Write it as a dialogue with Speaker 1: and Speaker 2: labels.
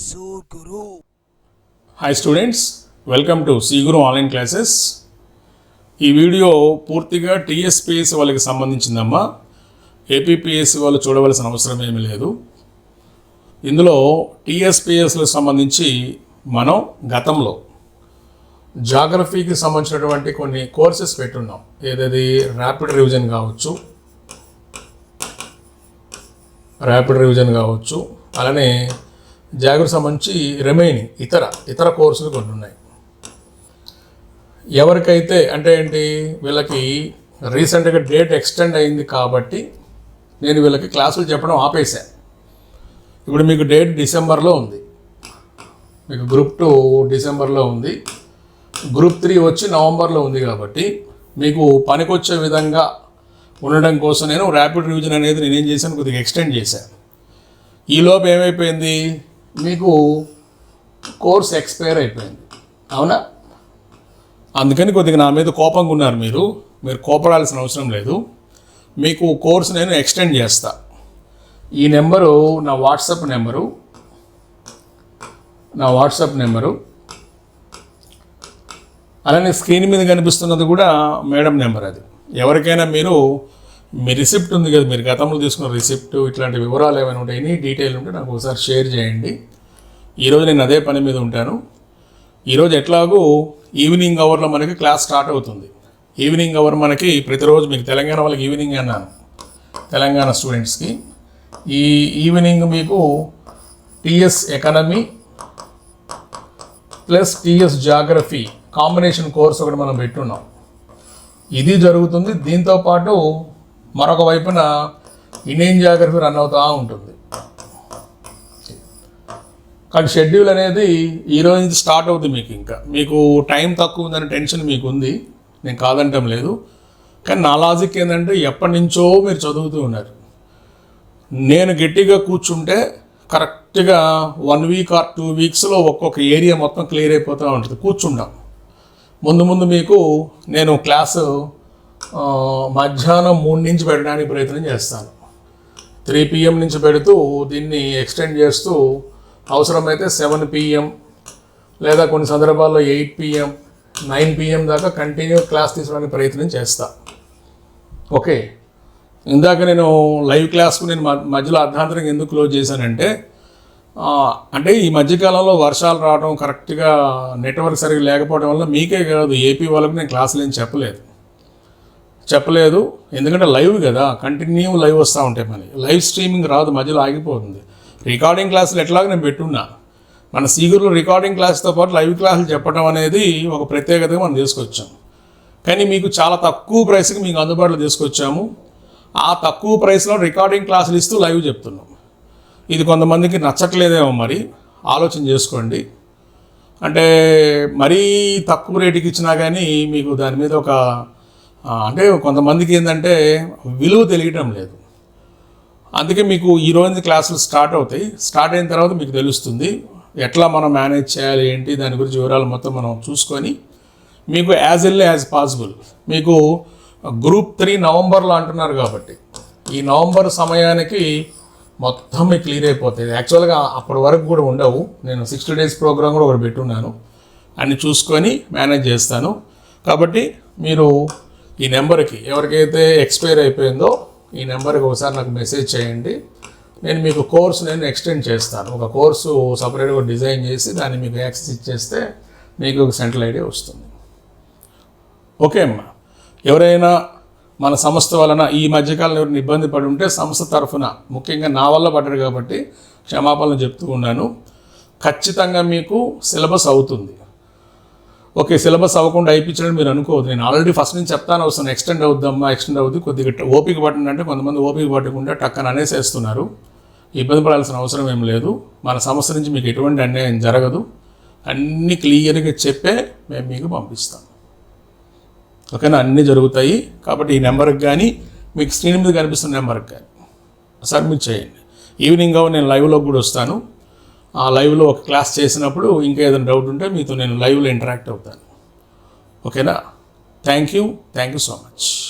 Speaker 1: Guru.
Speaker 2: Hi students welcome to Seeguru online classes ఈ video పూర్తిగా TSPSC వాళ్ళకి సంబంధించిందమ్మా. ఏపీపీఎస్సి వాళ్ళు చూడవలసిన అవసరం ఏమీ లేదు. ఇందులో టీఎస్పిఎస్లకు సంబంధించి మనం గతంలో జాగ్రఫీకి సంబంధించినటువంటి కొన్ని కోర్సెస్ పెట్టున్నాం. ఏదది? ర్యాపిడ్ రివిజన్ కావచ్చు. ర్యాపిడ్ రివిజన్ కావచ్చు. అలానే జాగ్రత్త సంబంధించి రిమైనింగ్ ఇతర ఇతర కోర్సులు కొన్ని ఉన్నాయి. ఎవరికైతే అంటే ఏంటి వీళ్ళకి రీసెంట్గా డేట్ ఎక్స్టెండ్ అయింది కాబట్టి నేను వీళ్ళకి క్లాసులు చెప్పడం ఆపేశాను ఇప్పుడు మీకు డేట్ డిసెంబర్లో ఉంది. మీకు గ్రూప్ టూ డిసెంబర్లో ఉంది. గ్రూప్ త్రీ వచ్చి నవంబర్లో ఉంది కాబట్టి మీకు పనికొచ్చే విధంగా ఉండడం కోసం నేను ర్యాపిడ్ రివిజన్ అనేది నేనేం చేశాను కొద్దిగా ఎక్స్టెండ్ చేశాను ఈలోపు ఏమైపోయింది? మీకు కోర్స్ ఎక్స్పైర్ అయిపోయింది. అవునా? అందుకని కొద్దిగా నా మీద కోపంగా ఉన్నారు మీరు. మీరు కోపడాల్సిన అవసరం లేదు. మీకు కోర్స్ నేను ఎక్స్టెండ్ చేస్తా. ఈ నెంబరు నా వాట్సాప్ నెంబరు. నా వాట్సాప్ నెంబరు. అలానే స్క్రీన్ మీద కనిపిస్తున్నది కూడా మేడం నెంబర్ అది. ఎవరికైనా మీరు మీ రిసిప్ట్ ఉంది కదా మీరు గతంలో తీసుకున్న రిసిప్ట్ ఇట్లాంటి వివరాలు ఏమైనా ఉంటాయి ఎనీ డీటెయిల్ ఉంటే నాకు ఒకసారి షేర్ చేయండి. ఈరోజు నేను అదే పని మీద ఉంటాను. ఈరోజు ఎట్లాగూ ఈవినింగ్ అవర్లో మనకి క్లాస్ స్టార్ట్ అవుతుంది. ఈవినింగ్ అవర్ మనకి ప్రతిరోజు మీకు తెలంగాణ వాళ్ళకి ఈవినింగ్ అన్నాను తెలంగాణ స్టూడెంట్స్కి. ఈ ఈవినింగ్ మీకు TS economy plus TS geography combination course ఒకటి మనం పెట్టున్నాం. ఇది జరుగుతుంది. దీంతో పాటు మరొక వైపున ఇండియన్ జాగ్రఫీ రన్ అవుతూ ఉంటుంది. కానీ షెడ్యూల్ అనేది ఈరోజు నుంచి స్టార్ట్ అవుతుంది మీకు ఇంకా. మీకు టైం తక్కువ ఉందని టెన్షన్ మీకు ఉంది నేను కాదంటం లేదు. కానీ నా లాజిక్ ఏంటంటే ఎప్పటి నుంచో మీరు చదువుతూ ఉన్నారు. నేను గట్టిగా కూర్చుంటే కరెక్ట్గా వన్ వీక్ ఆర్ టూ వీక్స్లో ఒక్కొక్క ఏరియా మొత్తం క్లియర్ అయిపోతూ ఉంటుంది. కూర్చుంటాం. ముందు ముందు మీకు నేను క్లాసు మధ్యాహ్నం మూడు నుంచి పెట్టడానికి ప్రయత్నం చేస్తాను. త్రీ పిఎం నుంచి పెడుతూ దీన్ని ఎక్స్టెండ్ చేస్తూ అవసరమైతే సెవెన్ పిఎం లేదా కొన్ని సందర్భాల్లో ఎయిట్ పిఎం నైన్ పిఎం దాకా కంటిన్యూ క్లాస్ తీసుకోవడానికి ప్రయత్నం చేస్తా. ఓకే. ఇందాక నేను లైవ్ క్లాస్కు నేను మధ్యలో అర్ధాంతరంగా ఎందుకు క్లోజ్ చేశానంటే అంటే ఈ మధ్యకాలంలో వర్షాలు రావడం కరెక్ట్గా నెట్వర్క్ సరిగ్గా లేకపోవడం వల్ల మీకే కాదు ఏపీ వాళ్ళకి నేను క్లాసులు ఏం చెప్పలేదు. చెప్పలేదు. ఎందుకంటే లైవ్ కదా కంటిన్యూ లైవ్ వస్తూ ఉంటాయి మరి. లైవ్ స్ట్రీమింగ్ రాదు మధ్యలో ఆగిపోతుంది. రికార్డింగ్ క్లాసులు ఎట్లాగ నేను పెట్టున్నా. మన సీగురులో రికార్డింగ్ క్లాస్తో పాటు లైవ్ క్లాసులు చెప్పడం అనేది ఒక ప్రత్యేకతగా మనం తీసుకొచ్చాం. కానీ మీకు చాలా తక్కువ ప్రైస్కి మీకు అందుబాటులో తీసుకొచ్చాము. ఆ తక్కువ ప్రైస్లో రికార్డింగ్ క్లాసులు ఇస్తూ లైవ్ చెప్తున్నాం. ఇది కొంతమందికి నచ్చట్లేదేమో మరి. ఆలోచన చేసుకోండి. అంటే మరీ తక్కువ రేటుకి ఇచ్చినా కానీ మీకు దాని మీద ఒక అంటే కొంతమందికి ఏంటంటే విలువ తెలియటం లేదు. అందుకే మీకు ఈ రోజు క్లాసులు స్టార్ట్ అవుతాయి. స్టార్ట్ అయిన తర్వాత మీకు తెలుస్తుంది ఎట్లా మనం మేనేజ్ చేయాలి ఏంటి దాని గురించి వివరాలు మొత్తం మనం చూసుకొని మీకు యాజ్ ఎల్ యాజ్ పాసిబుల్. మీకు గ్రూప్ త్రీ నవంబర్లో అంటున్నారు కాబట్టి ఈ నవంబర్ సమయానికి మొత్తం మీకు క్లియర్ అయిపోతుంది యాక్చువల్గా అప్పటి వరకు కూడా ఉండవు. నేను సిక్స్టీ డేస్ ప్రోగ్రామ్ కూడా ఒకటి పెట్టున్నాను. అన్ని చూసుకొని మేనేజ్ చేస్తాను. కాబట్టి మీరు ఈ నెంబర్కి ఎవరికైతే ఎక్స్పైర్ అయిపోయిందో ఈ నెంబర్కి ఒకసారి నాకు మెసేజ్ చేయండి. నేను మీకు కోర్సు నేను ఎక్స్టెండ్ చేస్తాను. ఒక కోర్సు సపరేట్గా డిజైన్ చేసి దాన్ని మీకు యాక్సెస్ ఇచ్చేస్తే మీకు ఒక సెంట్రల్ ఐడియా వస్తుంది. ఓకే అమ్మా. ఎవరైనా మన సంస్థ వలన ఈ మధ్యకాలంలో ఎవరిని ఇబ్బంది పడి ఉంటే సంస్థ తరఫున ముఖ్యంగా నా వల్ల పడ్డారు కాబట్టి క్షమాపణలు చెప్తూ ఉన్నాను. ఖచ్చితంగా మీకు సిలబస్ అవుతుంది. ఓకే సిలబస్ అవ్వకుండా అయిపించడం మీరు అనుకోవద్దు. నేను ఆల్రెడీ ఫస్ట్ నుంచి చెప్తాను వస్తాను ఎక్స్టెండ్ అవుద్దమ్మా ఎక్స్టెండ్ అవుద్ది కొద్దిగా ఓపిక పట్టండి అంటే కొంతమంది ఓపిక పట్టకుండా టక్కన అనేసేస్తున్నారు. ఇబ్బంది పడాల్సిన అవసరం ఏం లేదు. మన సంస్థ నుంచి మీకు ఎటువంటి అన్యాయం జరగదు. అన్నీ క్లియర్గా చెప్పే మేము మీకు పంపిస్తాం. ఓకేనా? అన్నీ జరుగుతాయి. కాబట్టి ఈ నెంబర్కి కానీ మీకు స్క్రీన్ మీద కనిపిస్తున్న నెంబర్కి కానీ సబ్మిట్ చేయండి. ఈవినింగ్ నేను లైవ్లో కూడా వస్తాను. ఆ లైవ్లో ఒక క్లాస్ చేసినప్పుడు ఇంకా ఏదైనా డౌట్ ఉంటే మీతో నేను లైవ్లో ఇంటరాక్ట్ అవుతాను. ఓకేనా thank you thank you so much